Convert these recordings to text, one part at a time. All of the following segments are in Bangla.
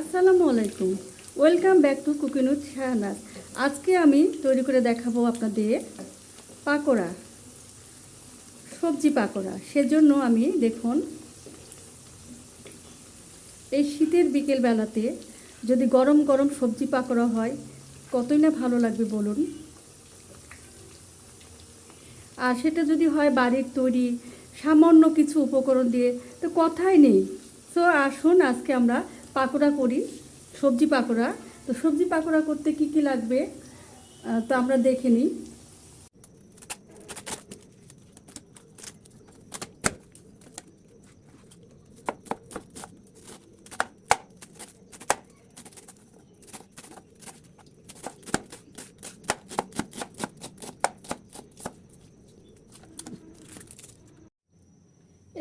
আসসালামু আলাইকুম। Welcome back to cooking with Shahnaz. আজকে আমি তৈরি করে দেখাবো আপনাদের পাকোড়া, সবজি পাকোড়া। সেজন্য আমি দেখুন, এই শীতের বিকেল বেলাতে যদি গরম গরম সবজি পাকোড়া হয়, কতই না ভালো লাগবে বলুন। আর সেটা যদি হয় বাড়ির তৈরি, সামান্য কিছু উপকরণ দিয়ে, তো কথাই নেই। তো আসুন, আজকে আমরা পাকোড়া করি, সবজি পাকোড়া। তো সবজি পাকোড়া করতে কি কি লাগবে? তো আমরা দেখে নিই।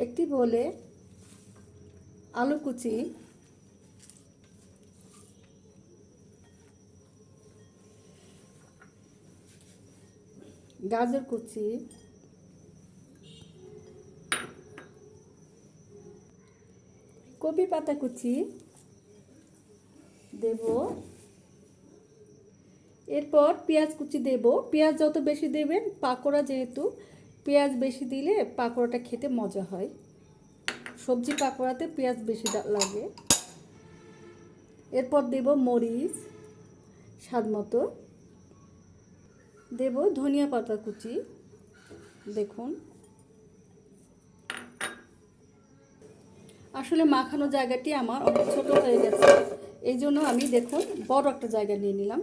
একটি বলে আলু কুচি গাজর কুচি। কপি পাতা কুচি দেব। এরপর পেঁয়াজ কুচি দেব। পেঁয়াজ যত বেশি দেবেন, পাকোড়া যেহেতু, পেঁয়াজ বেশি দিলে পাকোড়াটা খেতে মজা হয়। সবজি পাকোড়াতে পেঁয়াজ বেশি লাগে। এরপর দেব মরিচ, স্বাদ মতো। দেব ধনিয়া পাতা কুচি। দেখুন। আসলে মাখানো জায়গাটি আমার অনেক ছোট হয়ে গেছে। এই জন্য আমি দেখুন বড় একটা জায়গা নিয়ে নিলাম।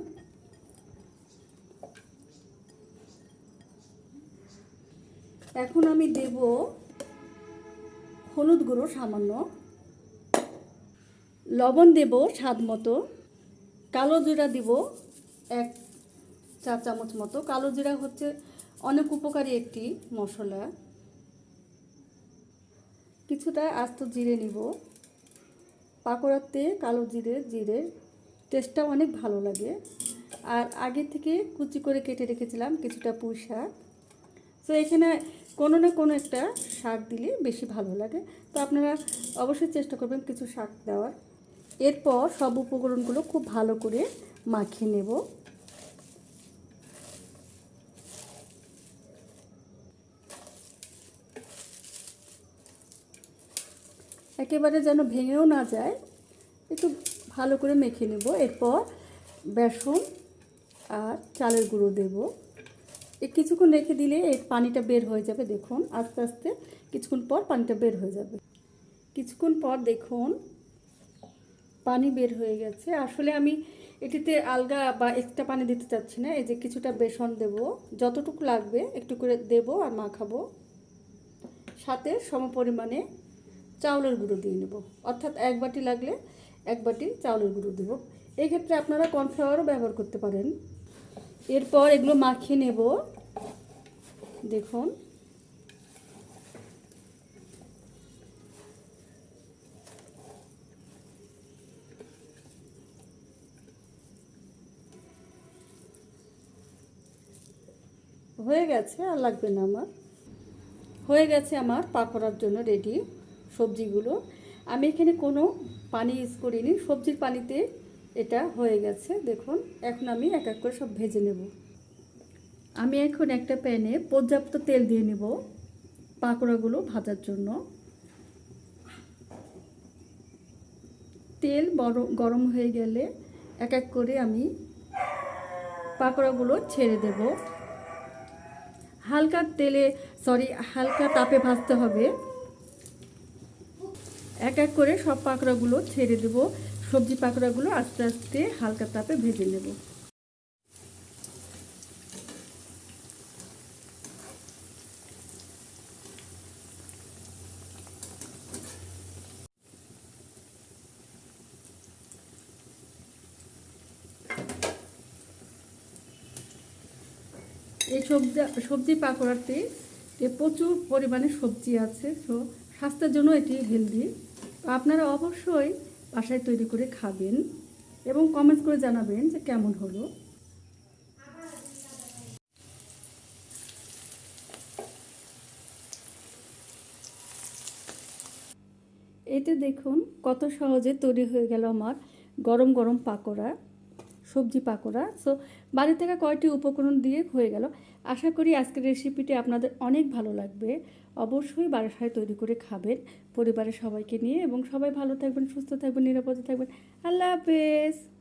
এখন আমি দেব হলুদ গুঁড়ো সামান্য। লবণ দেব স্বাদ মতো। কালো জিরা দিব এক চা চামচ মতো। কালো জিরা হচ্ছে অনেক উপকারী একটি মশলা। কিছুটা আস্ত জিরে নিব। পাকোড়াতে কালো জিরে জিরে টেস্টটা অনেক ভালো লাগে। আর আগে থেকে কুচি করে কেটে রেখেছিলাম কিছুটা পুঁই শাক। তো এখানে কোনো না কোনো একটা শাক দিলে বেশি ভালো লাগে। তো আপনারা অবশ্যই চেষ্টা করবেন কিছু শাক দেওয়ার। এরপর সব উপকরণগুলো খুব ভালো করে মাখিয়ে নেব। একেবারে যেন ভেঙেও না যায়, একটু ভালো করে মেখে নেব। এরপর বেসন আর চালের গুঁড়ো দেব। এই কিছুক্ষণ রেখে দিলে এর পানিটা বের হয়ে যাবে, দেখুন, আস্তে আস্তে কিছুক্ষণ পর পানিটা বের হয়ে যাবে। কিছুক্ষণ পর দেখুন, পানি বের হয়ে গেছে। আসলে আমি এটিতে আলগা বা এক্সট্রা পানি দিতে চাচ্ছি না, এই যে কিছুটা বেসন দেব। যতটুকু লাগবে একটু করে দেব আর মাখাবো। সাথে সম পরিমাণে চাউলের গুঁড়ো দিয়ে নেব। অর্থাৎ এক বাটি লাগলে এক বাটি চাউলের গুঁড়ো দেব। এক্ষেত্রে আপনারা কর্নফ্লাওয়ারও ব্যবহার করতে পারেন। এরপর এগুলো মাখিয়ে নেব। দেখুন। হয়ে গেছে আর লাগবে না আমার। হয়ে গেছে আমার পাকোড়ার জন্য রেডি। সবজিগুলো। আমি এখানে কোনো পানি ইউজ করিনি। সবজির পানিতে এটা হয়ে গেছে, দেখুন। এখন আমি এক এক করে সব ভেজে নেব। আমি এখন একটা প্যানে পর্যাপ্ত তেল দিয়ে নেব পাকোড়াগুলো ভাজার জন্য। তেল বড়, গরম হয়ে গেলে এক এক করে আমি পাকোড়াগুলো ছেড়ে দেব। হালকা তেলে সরি হালকা তাপে ভাজতে হবে। এক এক করে সব পাকোড়াগুলো ছেড়ে দেব। সবজি পাকোড়াগুলো আস্তে আস্তে হালকা তাপে ভেজে নেব। এই সবজি সবজি পাকোড়াতে প্রচুর পরিমাণে সবজি আছে, তো স্বাস্থ্যের জন্য এটি হেলদি আপনারা অবশ্যই বাসায় তৈরি করে খাবেন এবং কমেন্ট করে জানাবেন যে কেমন হলো। এতে দেখুন কত সহজে তৈরি হয়ে গেল আমার গরম গরম পাকোড়া, সবজি পাকোড়া। সো বাড়ি থেকে কয়টি উপকরণ দিয়ে হয়ে গেল? আশা করি আজকের রেসিপিটি আপনাদের অনেক ভালো লাগবে। অবশ্যই বারাসায় তৈরি করে খাবেন, পরিবারের সবাইকে নিয়ে, এবং সবাই ভালো থাকবেন, সুস্থ থাকবেন, নিরাপদে থাকবেন। আল্লাহ হাফেজ!